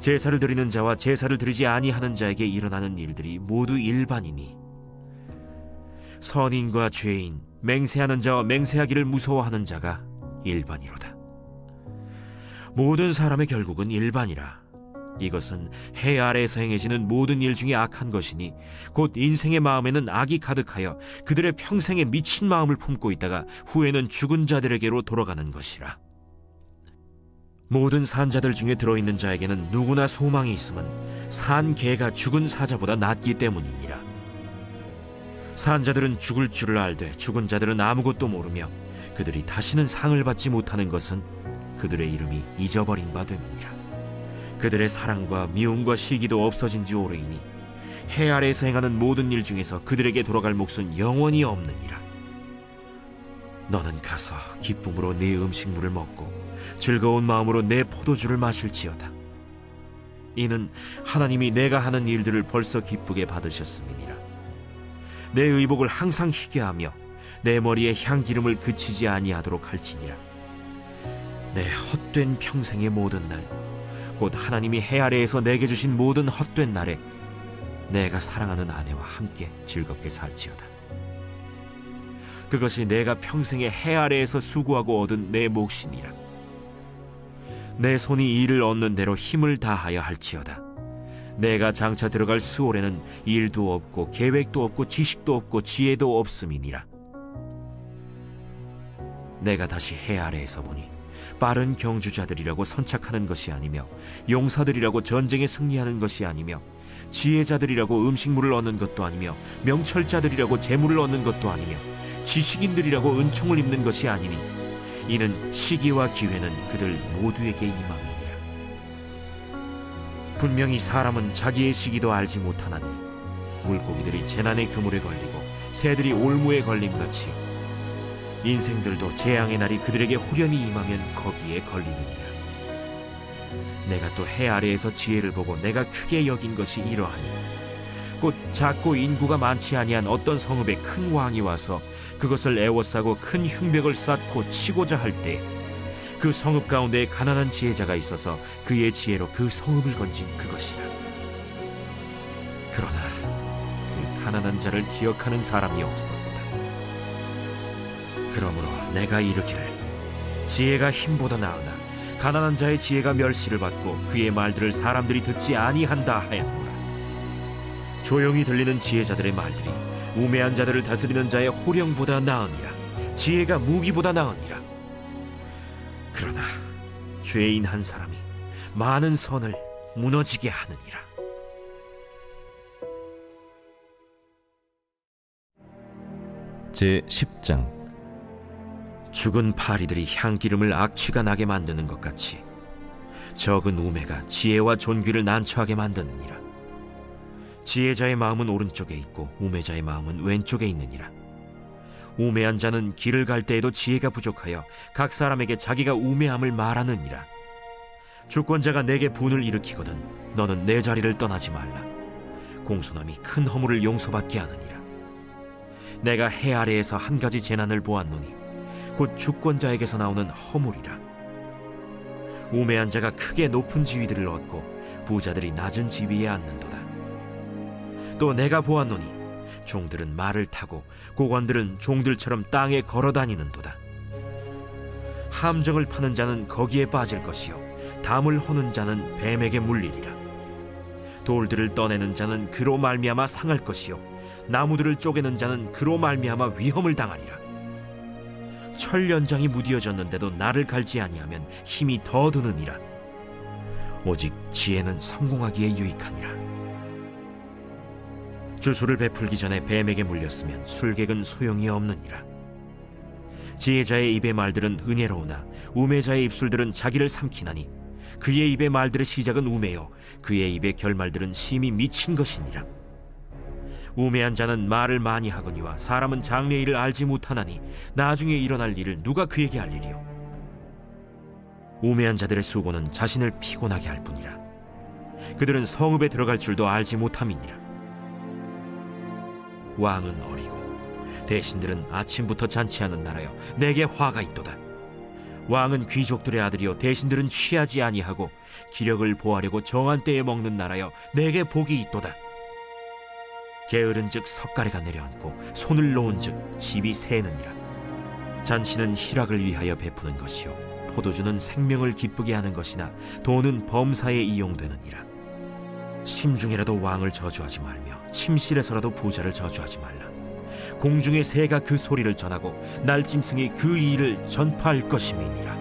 제사를 드리는 자와 제사를 드리지 아니하는 자에게 일어나는 일들이 모두 일반이니 선인과 죄인, 맹세하는 자와 맹세하기를 무서워하는 자가 일반이로다. 모든 사람의 결국은 일반이라. 이것은 해 아래에서 행해지는 모든 일 중에 악한 것이니 곧 인생의 마음에는 악이 가득하여 그들의 평생에 미친 마음을 품고 있다가 후에는 죽은 자들에게로 돌아가는 것이라. 모든 산자들 중에 들어있는 자에게는 누구나 소망이 있음은 산 개가 죽은 사자보다 낫기 때문이니라. 산자들은 죽을 줄을 알되 죽은 자들은 아무것도 모르며 그들이 다시는 상을 받지 못하는 것은 그들의 이름이 잊어버린 바 됨이니라. 그들의 사랑과 미움과 시기도 없어진 지 오래이니 해 아래에서 행하는 모든 일 중에서 그들에게 돌아갈 몫은 영원히 없느니라. 너는 가서 기쁨으로 네 음식물을 먹고 즐거운 마음으로 내 포도주를 마실지어다. 이는 하나님이 내가 하는 일들을 벌써 기쁘게 받으셨음이니라. 내 의복을 항상 희게 하며 내 머리에 향기름을 그치지 아니하도록 할지니라. 내 헛된 평생의 모든 날, 곧 하나님이 해 아래에서 내게 주신 모든 헛된 날에 내가 사랑하는 아내와 함께 즐겁게 살지어다. 그것이 내가 평생에 해 아래에서 수고하고 얻은 내 몫이니라. 내 손이 일을 얻는 대로 힘을 다하여 할지어다. 내가 장차 들어갈 스올에는 일도 없고 계획도 없고 지식도 없고 지혜도 없음이니라. 내가 다시 해 아래에서 보니 빠른 경주자들이라고 선착하는 것이 아니며 용사들이라고 전쟁에 승리하는 것이 아니며 지혜자들이라고 음식물을 얻는 것도 아니며 명철자들이라고 재물을 얻는 것도 아니며 지식인들이라고 은총을 입는 것이 아니니 이는 시기와 기회는 그들 모두에게 임함이니라. 분명히 사람은 자기의 시기도 알지 못하나니 물고기들이 재난의 그물에 걸리고 새들이 올무에 걸림 같이 인생들도 재앙의 날이 그들에게 호련히 임하면 거기에 걸리느니라 내가 또 해 아래에서 지혜를 보고 내가 크게 여긴 것이 이러하니 곧 작고 인구가 많지 아니한 어떤 성읍에 큰 왕이 와서 그것을 애워싸고 큰 흉벽을 쌓고 치고자 할 때 그 성읍 가운데 가난한 지혜자가 있어서 그의 지혜로 그 성읍을 건진 그것이라. 그러나 그 가난한 자를 기억하는 사람이 없었다. 그러므로 내가 이르기를 지혜가 힘보다 나으나 가난한 자의 지혜가 멸시를 받고 그의 말들을 사람들이 듣지 아니한다 하였노라. 조용히 들리는 지혜자들의 말들이 우매한 자들을 다스리는 자의 호령보다 나으니라. 지혜가 무기보다 나으니라. 그러나 죄인 한 사람이 많은 선을 무너지게 하느니라. 제 10장 죽은 파리들이 향기름을 악취가 나게 만드는 것 같이 적은 우매가 지혜와 존귀를 난처하게 만드느니라. 지혜자의 마음은 오른쪽에 있고 우매자의 마음은 왼쪽에 있느니라. 우매한 자는 길을 갈 때에도 지혜가 부족하여 각 사람에게 자기가 우매함을 말하느니라. 주권자가 내게 분을 일으키거든 너는 내 자리를 떠나지 말라. 공손함이 큰 허물을 용서받게 하느니라. 내가 해 아래에서 한 가지 재난을 보았노니 곧 주권자에게서 나오는 허물이라. 우매한 자가 크게 높은 지위들을 얻고 부자들이 낮은 지위에 앉는도다. 또 내가 보았노니 종들은 말을 타고 고관들은 종들처럼 땅에 걸어 다니는도다. 함정을 파는 자는 거기에 빠질 것이요 담을 허는 자는 뱀에게 물리리라. 돌들을 떠내는 자는 그로 말미암아 상할 것이요 나무들을 쪼개는 자는 그로 말미암아 위험을 당하리라. 철 연장이 무디어졌는데도 나를 갈지 아니하면 힘이 더 드느니라. 오직 지혜는 성공하기에 유익하니라. 주술을 베풀기 전에 뱀에게 물렸으면 술객은 소용이 없느니라. 지혜자의 입의 말들은 은혜로우나 우매자의 입술들은 자기를 삼키나니 그의 입의 말들의 시작은 우매요. 그의 입의 결말들은 심히 미친 것이니라. 우매한 자는 말을 많이 하거니와 사람은 장래 일을 알지 못하나니 나중에 일어날 일을 누가 그에게 알리리요? 우매한 자들의 수고는 자신을 피곤하게 할 뿐이라. 그들은 성읍에 들어갈 줄도 알지 못함이니라 왕은 어리고 대신들은 아침부터 잔치하는 나라여 내게 화가 있도다. 왕은 귀족들의 아들이요 대신들은 취하지 아니하고 기력을 보하려고 정한 때에 먹는 나라여 내게 복이 있도다. 게으른즉 석가래가 내려앉고 손을 놓은즉 집이 새느니라. 잔치는 희락을 위하여 베푸는 것이요 포도주는 생명을 기쁘게 하는 것이나 돈은 범사에 이용되느니라 심중에라도 왕을 저주하지 말며 침실에서라도 부자를 저주하지 말라. 공중의 새가 그 소리를 전하고 날짐승이 그 일을 전파할 것임이니라.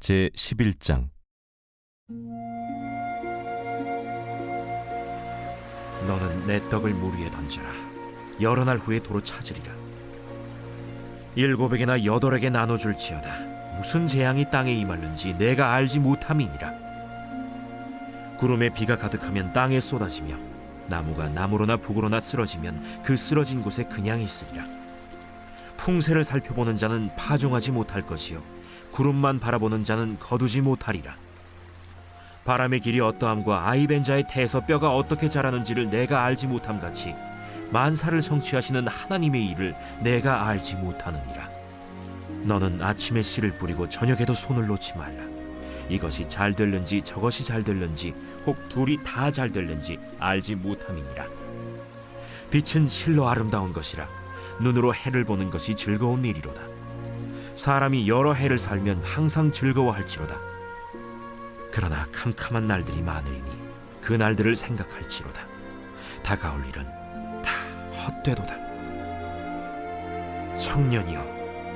제 11장. 너는 내 떡을 물 위에 던져라. 여러 날 후에 도로 찾으리라. 일곱에게나 여덟에게 나눠줄지어다 무슨 재앙이 땅에 임할는지 내가 알지 못함이니라. 구름에 비가 가득하면 땅에 쏟아지며 나무가 나무로나 북으로나 쓰러지면 그 쓰러진 곳에 그냥 있으리라. 풍세를 살펴보는 자는 파종하지 못할 것이요 구름만 바라보는 자는 거두지 못하리라. 바람의 길이 어떠함과 아이벤자의 태에서 뼈가 어떻게 자라는지를 내가 알지 못함 같이 만사를 성취하시는 하나님의 일을 내가 알지 못하느니라 너는 아침에 씨를 뿌리고 저녁에도 손을 놓지 말라. 이것이 잘 될는지 저것이 잘 될는지 혹 둘이 다 잘 될는지 알지 못함이니라. 빛은 실로 아름다운 것이라 눈으로 해를 보는 것이 즐거운 일이로다. 사람이 여러 해를 살면 항상 즐거워할지로다. 그러나 캄캄한 날들이 많으리니 그 날들을 생각할지로다. 다가올 일은 다 헛되도다. 청년이여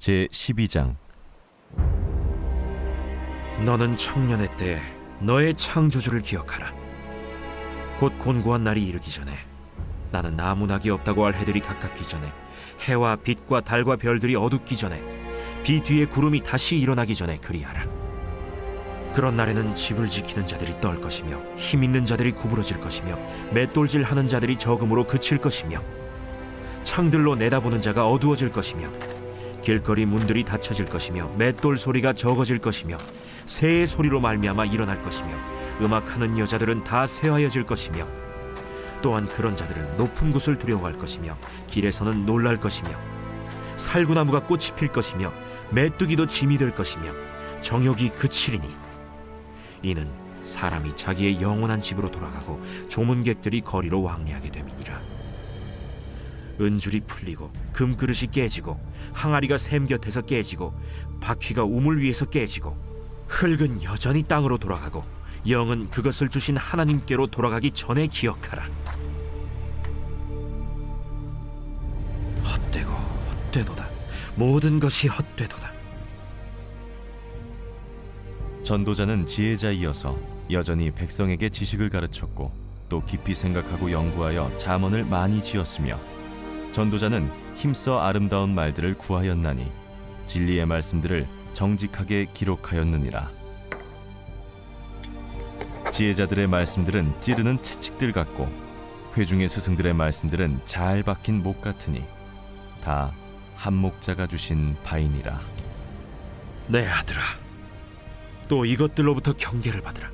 제 12장 너는 청년의 때 너의 창조주를 기억하라. 곧 곤고한 날이 이르기 전에 나는 나무나기 없다고 할 해들이 가깝기 전에 해와 빛과 달과 별들이 어둡기 전에 비 뒤에 구름이 다시 일어나기 전에 그리하라. 그런 날에는 집을 지키는 자들이 떨 것이며 힘 있는 자들이 구부러질 것이며 맷돌질 하는 자들이 적음으로 그칠 것이며 창들로 내다보는 자가 어두워질 것이며 길거리 문들이 닫혀질 것이며 맷돌 소리가 적어질 것이며 새의 소리로 말미암아 일어날 것이며 음악하는 여자들은 다 쇠하여질 것이며 또한 그런 자들은 높은 곳을 두려워할 것이며 길에서는 놀랄 것이며 살구나무가 꽃이 필 것이며 메뚜기도 짐이 될 것이며 정욕이 그치리니. 이는 사람이 자기의 영원한 집으로 돌아가고 조문객들이 거리로 왕래하게 됨이니라 은줄이 풀리고 금그릇이 깨지고 항아리가 샘 곁에서 깨지고 바퀴가 우물 위에서 깨지고 흙은 여전히 땅으로 돌아가고 영은 그것을 주신 하나님께로 돌아가기 전에 기억하라. 헛되고 헛되도다. 모든 것이 헛되도다. 전도자는 지혜자이어서 여전히 백성에게 지식을 가르쳤고 또 깊이 생각하고 연구하여 잠언을 많이 지었으며 전도자는 힘써 아름다운 말들을 구하였나니 진리의 말씀들을 정직하게 기록하였느니라. 지혜자들의 말씀들은 찌르는 채찍들 같고 회중의 스승들의 말씀들은 잘 박힌 목 같으니 다 한목자가 주신 바이니라. 내 아들아. 또 이것들로부터 경계를 받으라.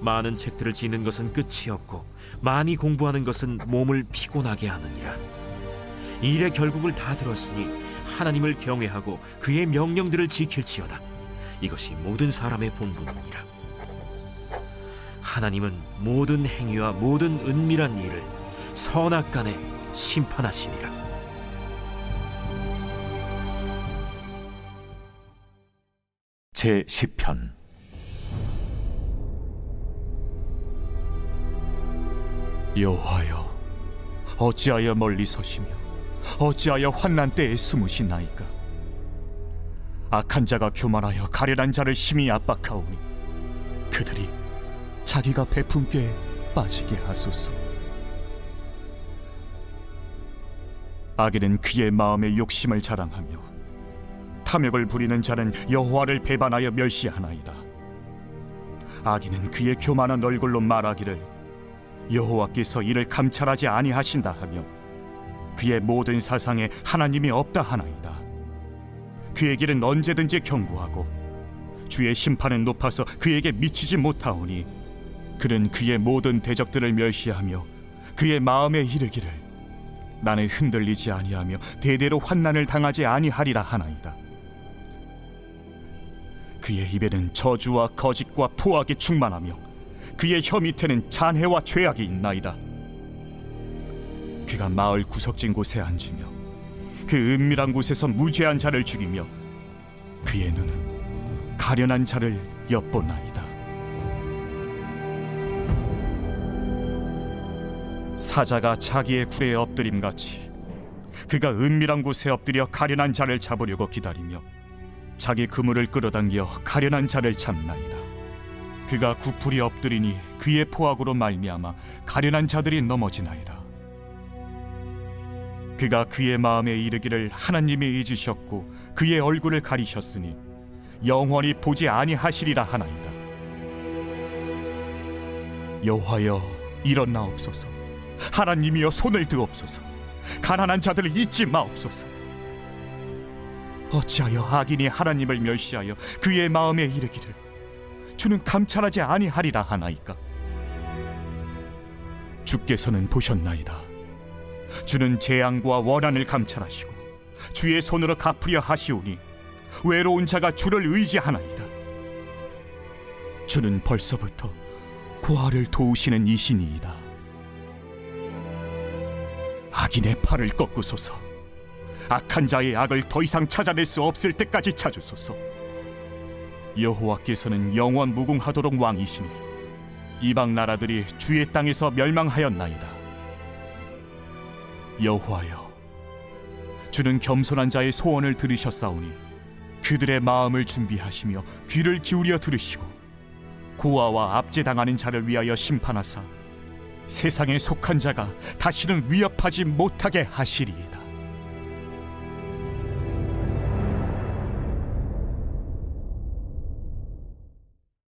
많은 책들을 지는 것은 끝이 없고 많이 공부하는 것은 몸을 피곤하게 하느니라. 일의 결국을 다 들었으니 하나님을 경외하고 그의 명령들을 지킬지어다. 이것이 모든 사람의 본분이라. 하나님은 모든 행위와 모든 은밀한 일을 선악 간에 심판하시니라. 제 10편 여호와여 어찌하여 멀리 서시며 어찌하여 환난 때에 숨으시나이까? 악한 자가 교만하여 가련한 자를 심히 압박하오니 그들이 자기가 꾀에 빠지게 하소서. 악인은 그의 마음의 욕심을 자랑하며 탐욕을 부리는 자는 여호와를 배반하여 멸시하나이다. 악인은 그의 교만한 얼굴로 말하기를 여호와께서 이를 감찰하지 아니하신다 하며 그의 모든 사상에 하나님이 없다 하나이다. 그의 길은 언제든지 경고하고 주의 심판은 높아서 그에게 미치지 못하오니 그는 그의 모든 대적들을 멸시하며 그의 마음에 이르기를 나는 흔들리지 아니하며 대대로 환난을 당하지 아니하리라 하나이다. 그의 입에는 저주와 거짓과 포악이 충만하며 그의 혀 밑에는 잔해와 죄악이 있나이다. 그가 마을 구석진 곳에 앉으며 그 은밀한 곳에서 무죄한 자를 죽이며 그의 눈은 가련한 자를 엿보나이다. 사자가 자기의 굴에 엎드림 같이 그가 은밀한 곳에 엎드려 가련한 자를 잡으려고 기다리며 자기 그물을 끌어당겨 가련한 자를 잡나이다. 그가 구풀이 엎드리니 그의 포악으로 말미암아 가련한 자들이 넘어지나이다. 그가 그의 마음에 이르기를 하나님이 잊으셨고 그의 얼굴을 가리셨으니 영원히 보지 아니하시리라 하나이다. 여호와여 일어나옵소서. 하나님이여 손을 드옵소서. 가난한 자들을 잊지 마옵소서. 어찌하여 악인이 하나님을 멸시하여 그의 마음에 이르기를 주는 감찰하지 아니하리라 하나이까? 주께서는 보셨나이다. 주는 재앙과 원한을 감찰하시고 주의 손으로 갚으려 하시오니 외로운 자가 주를 의지하나이다. 주는 벌써부터 고아를 도우시는 이신이이다. 악인의 팔을 꺾으소서. 악한 자의 악을 더 이상 찾아낼 수 없을 때까지 찾으소서 여호와께서는 영원 무궁하도록 왕이시니 이방 나라들이 주의 땅에서 멸망하였나이다. 여호와여, 주는 겸손한 자의 소원을 들으셨사오니 그들의 마음을 준비하시며 귀를 기울여 들으시고 고아와 압제당하는 자를 위하여 심판하사 세상에 속한 자가 다시는 위협하지 못하게 하시리이다.